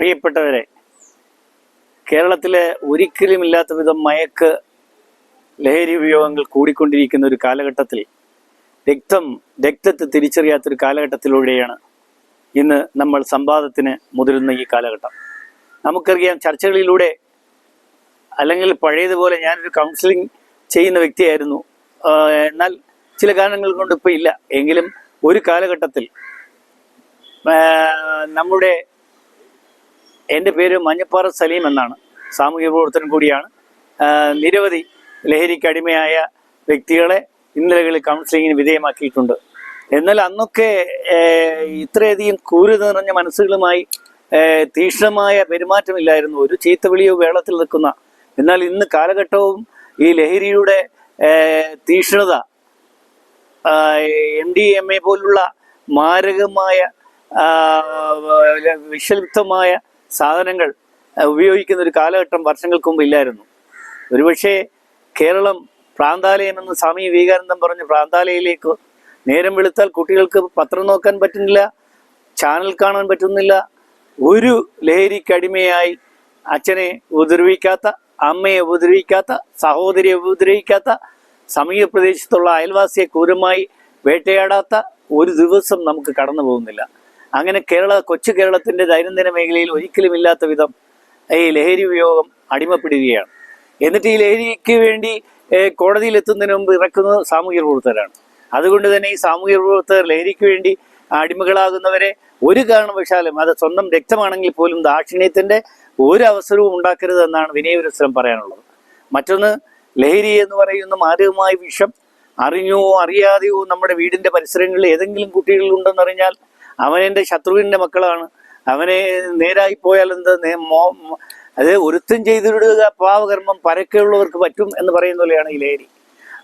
പ്രിയപ്പെട്ടവരെ കേരളത്തിലെ ഒരിക്കലും ഇല്ലാത്ത വിധം മയക്ക് ലഹരി ഉപയോഗങ്ങൾ കൂടിക്കൊണ്ടിരിക്കുന്ന ഒരു കാലഘട്ടത്തിൽ രക്തം രക്തത്തെ തിരിച്ചറിയാത്തൊരു കാലഘട്ടത്തിലൂടെയാണ് ഇന്ന് നമ്മൾ സംവാദത്തിന് മുതിരുന്ന ഈ കാലഘട്ടം. നമുക്കറിയാം ചർച്ചകളിലൂടെ അല്ലെങ്കിൽ പഴയതുപോലെ ഞാനൊരു കൗൺസിലിംഗ് ചെയ്യുന്ന വ്യക്തിയായിരുന്നു. എന്നാൽ ചില കാരണങ്ങൾ കൊണ്ട് ഇപ്പോൾ ഇല്ല. എങ്കിലും ഒരു കാലഘട്ടത്തിൽ നമ്മുടെ എന്റെ പേര് മഞ്ഞപ്പാറ സലീം എന്നാണ്. സാമൂഹ്യ പ്രവർത്തനം കൂടിയാണ്. നിരവധി ലഹരിക്ക് അടിമയായ വ്യക്തികളെ ഇന്നലകളിൽ കൗൺസിലിങ്ങിന് വിധേയമാക്കിയിട്ടുണ്ട്. എന്നാൽ അന്നൊക്കെ ഇത്രയധികം ക്രൂരത നിറഞ്ഞ മനസ്സുകളുമായി തീക്ഷ്ണമായ പെരുമാറ്റമില്ലായിരുന്നു. ഒരു ചീത്തവിളിയോ വേളത്തിൽ നിൽക്കുന്ന എന്നാൽ ഇന്ന് കാലഘട്ടവും ഈ ലഹരിയുടെ തീക്ഷ്ണത എം ഡി എം എ പോലുള്ള മാരകമായ വിഷലിപ്തമായ സാധനങ്ങൾ ഉപയോഗിക്കുന്ന ഒരു കാലഘട്ടം വർഷങ്ങൾക്ക് മുമ്പ് ഇല്ലായിരുന്നു. ഒരുപക്ഷെ കേരളം പ്രാന്താലയം എന്ന് സ്വാമി വിവേകാനന്ദം പറഞ്ഞ പ്രാന്താലയയിലേക്ക് നേരം വെളുത്താൽ കുട്ടികൾക്ക് പത്രം നോക്കാൻ പറ്റുന്നില്ല ചാനൽ കാണാൻ പറ്റുന്നില്ല ഒരു ലഹരിക്കടിമയായി അച്ഛനെ ഉപദ്രവിക്കാത്ത അമ്മയെ ഉപദ്രവിക്കാത്ത സഹോദരിയെ ഉപദ്രവിക്കാത്ത സമീപ പ്രദേശത്തുള്ള അയൽവാസിയെ ക്രൂരമായി വേട്ടയാടാത്ത ഒരു ദിവസം നമുക്ക് കടന്നു പോകുന്നില്ല അങ്ങനെ കേരള കൊച്ചു കേരളത്തിന്റെ ദൈനംദിന മേഖലയിൽ ഒരിക്കലും ഇല്ലാത്ത വിധം ഈ ലഹരി ഉപയോഗം അടിമപ്പെടുകയാണ്. എന്നിട്ട് ഈ ലഹരിക്ക് വേണ്ടി എത്തുന്നതിന് മുമ്പ് ഇറക്കുന്നത് സാമൂഹ്യ പ്രവർത്തകരാണ്. അതുകൊണ്ട് തന്നെ ഈ സാമൂഹ്യ പ്രവർത്തകർ ലഹരിക്ക് വേണ്ടി അടിമകളാകുന്നവരെ ഒരു കാരണവശാലും അത് സ്വന്തം രക്തമാണെങ്കിൽ പോലും ദാക്ഷിണ്യത്തിന്റെ ഒരു അവസരവും ഉണ്ടാക്കരുത് എന്നാണ് വിനയപുരസ്സരം പറയാനുള്ളത്. മറ്റൊന്ന് ലഹരി എന്ന് പറയുന്ന മാരകമായ വിഷം അറിഞ്ഞോ അറിയാതെയോ നമ്മുടെ വീടിന്റെ പരിസരങ്ങളിൽ ഏതെങ്കിലും കുട്ടികളുണ്ടെന്നറിഞ്ഞാൽ അവൻ ശത്രുവിന്റെ മക്കളാണ്. അവനെ നേരായി പോയാൽ എന്ത്? മോ- അത് ഒരുത്തം ചെയ്തിടുക പാവകർമ്മം പരക്കെയുള്ളവർക്ക് പറ്റും എന്ന് പറയുന്ന പോലെയാണ് ഈ ലഹരി.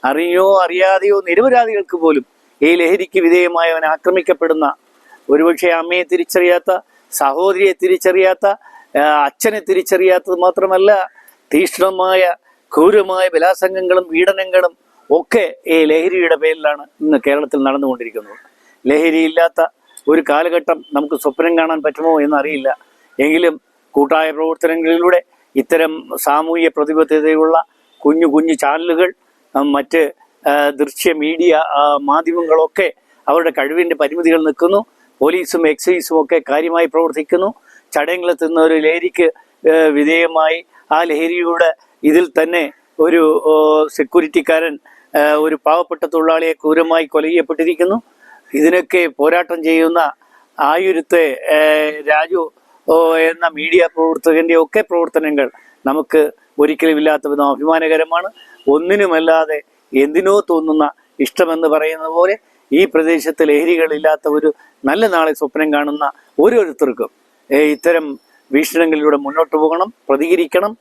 അറിഞ്ഞോ അറിയാതെയോ നിരപരാധികൾക്ക് പോലും ഈ ലഹരിക്ക് വിധേയമായി അവൻ ആക്രമിക്കപ്പെടുന്ന ഒരുപക്ഷെ അമ്മയെ തിരിച്ചറിയാത്ത സഹോദരിയെ തിരിച്ചറിയാത്ത അച്ഛനെ തിരിച്ചറിയാത്തത് മാത്രമല്ല തീക്ഷ്ണമായ ക്രൂരമായ ബലാസംഗങ്ങളും പീഡനങ്ങളും ഒക്കെ ഈ ലഹരിയുടെ പേരിലാണ് ഇന്ന് കേരളത്തിൽ നടന്നുകൊണ്ടിരിക്കുന്നത്. ലഹരിയില്ലാത്ത ഒരു കാലഘട്ടം നമുക്ക് സ്വപ്നം കാണാൻ പറ്റുമോ എന്നറിയില്ല. എങ്കിലും കൂട്ടായ പ്രവർത്തനങ്ങളിലൂടെ ഇത്തരം സാമൂഹ്യ പ്രതിബദ്ധതയുള്ള കുഞ്ഞു കുഞ്ഞു ചാനലുകൾ മറ്റ് ദൃശ്യ മീഡിയ മാധ്യമങ്ങളൊക്കെ അവരുടെ കഴിവിന്റെ പരിമിതികൾ നിൽക്കുന്നു. പോലീസും എക്സൈസും ഒക്കെ കാര്യമായി പ്രവർത്തിക്കുന്നു. ചടയങ്ങളെത്തുന്ന ഒരു ലഹരിക്ക് വിധേയമായി ആ ലഹരിയുടെ ഇതിൽ തന്നെ ഒരു സെക്യൂരിറ്റിക്കാരൻ ഒരു പാവപ്പെട്ട തൊഴിലാളിയെ ക്രൂരമായി കൊല ചെയ്യപ്പെട്ടിരിക്കുന്നു ഇതിനൊക്കെ പോരാട്ടം ചെയ്യുന്ന ആയുരത്തെ രാജു എന്ന മീഡിയ പ്രവർത്തകന്റെ ഒക്കെ പ്രവർത്തനങ്ങൾ നമുക്ക് ഒരിക്കലും ഇല്ലാത്ത വിധം അഭിമാനകരമാണ്. ഒന്നിനുമല്ലാതെ എന്തിനോ തോന്നുന്ന ഇഷ്ടമെന്ന് പറയുന്ന പോലെ ഈ പ്രദേശത്ത് ലഹരികളില്ലാത്ത ഒരു നല്ല നാളെ സ്വപ്നം കാണുന്ന ഓരോരുത്തർക്കും ഇത്തരം വീക്ഷണങ്ങളിലൂടെ മുന്നോട്ട് പോകണം പ്രതികരിക്കണം.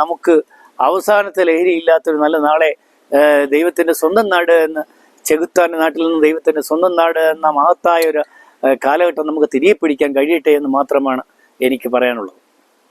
നമുക്ക് അവസാനത്തെ ലഹരി ഇല്ലാത്തൊരു നല്ല നാളെ ദൈവത്തിന്റെ സ്വന്തം നാട് എന്ന് ചെകുത്താന്റെ നാട്ടിൽ നിന്ന് ദൈവത്തിന്റെ സ്വന്തം നാട് എന്ന മഹത്തായ ഒരു കാലഘട്ടം നമുക്ക് തിരികെ പിടിക്കാൻ കഴിയട്ടെ എന്ന് മാത്രമാണ് എനിക്ക് പറയാനുള്ളത്.